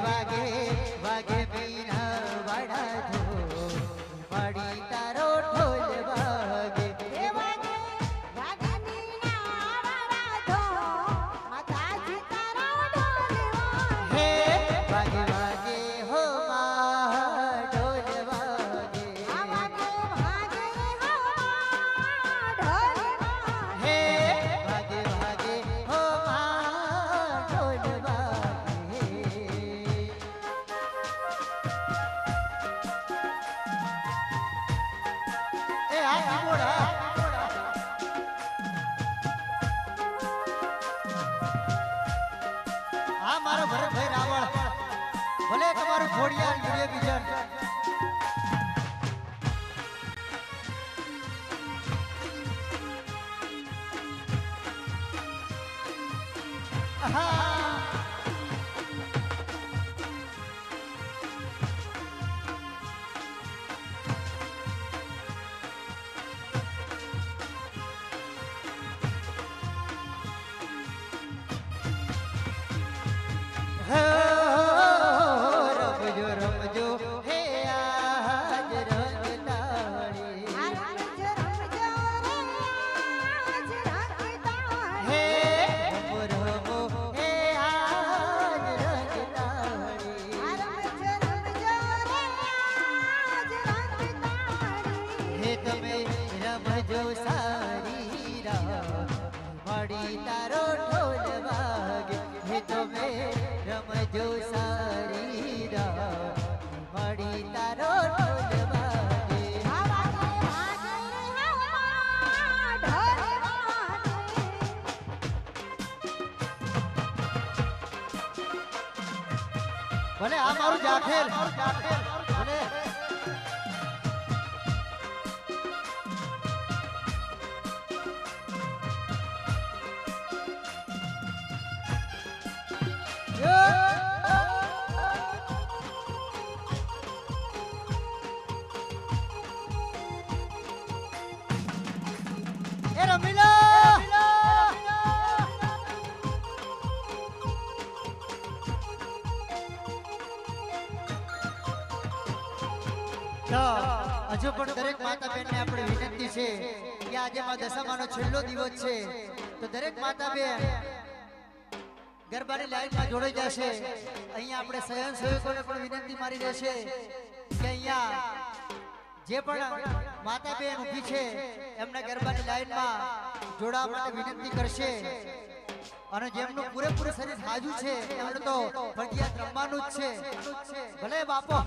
વાગે વાગે બીના વાડા હા મારો ભરતભાઈ રાવળ. ભલે તમારું ખોડિયાર યુરિયા બીજન હો, તારો ઢોલ વાગે, હે તમે રમજો સારી રાત મળી તારો ઢોલ ભલે આ મારું જાખેર ભલે. હજુ પણ દરેક માતા બહેનને આપણે વિનંતી છે કે આજે માં દશામાનો છેલ્લો દિવસ છે. તો દરેક માતા બહેન ગરબાની લાઈનમાં જોડાઈ જશે. અહીંયા આપણે સ્વયંસેવકોને પણ વિનંતી મારી રહેશે કે અહીંયા જે પણ માતા બહેન ઊભી છે, એમને ગરબાની લાઈનમાં જોડાવા માટે વિનંતી કરશે. અને જેમનું પૂરેપૂરું શરીર હાજુ છે, એમનું તો ફળિયાત રમવાનું જ છે. ભલે બાપો.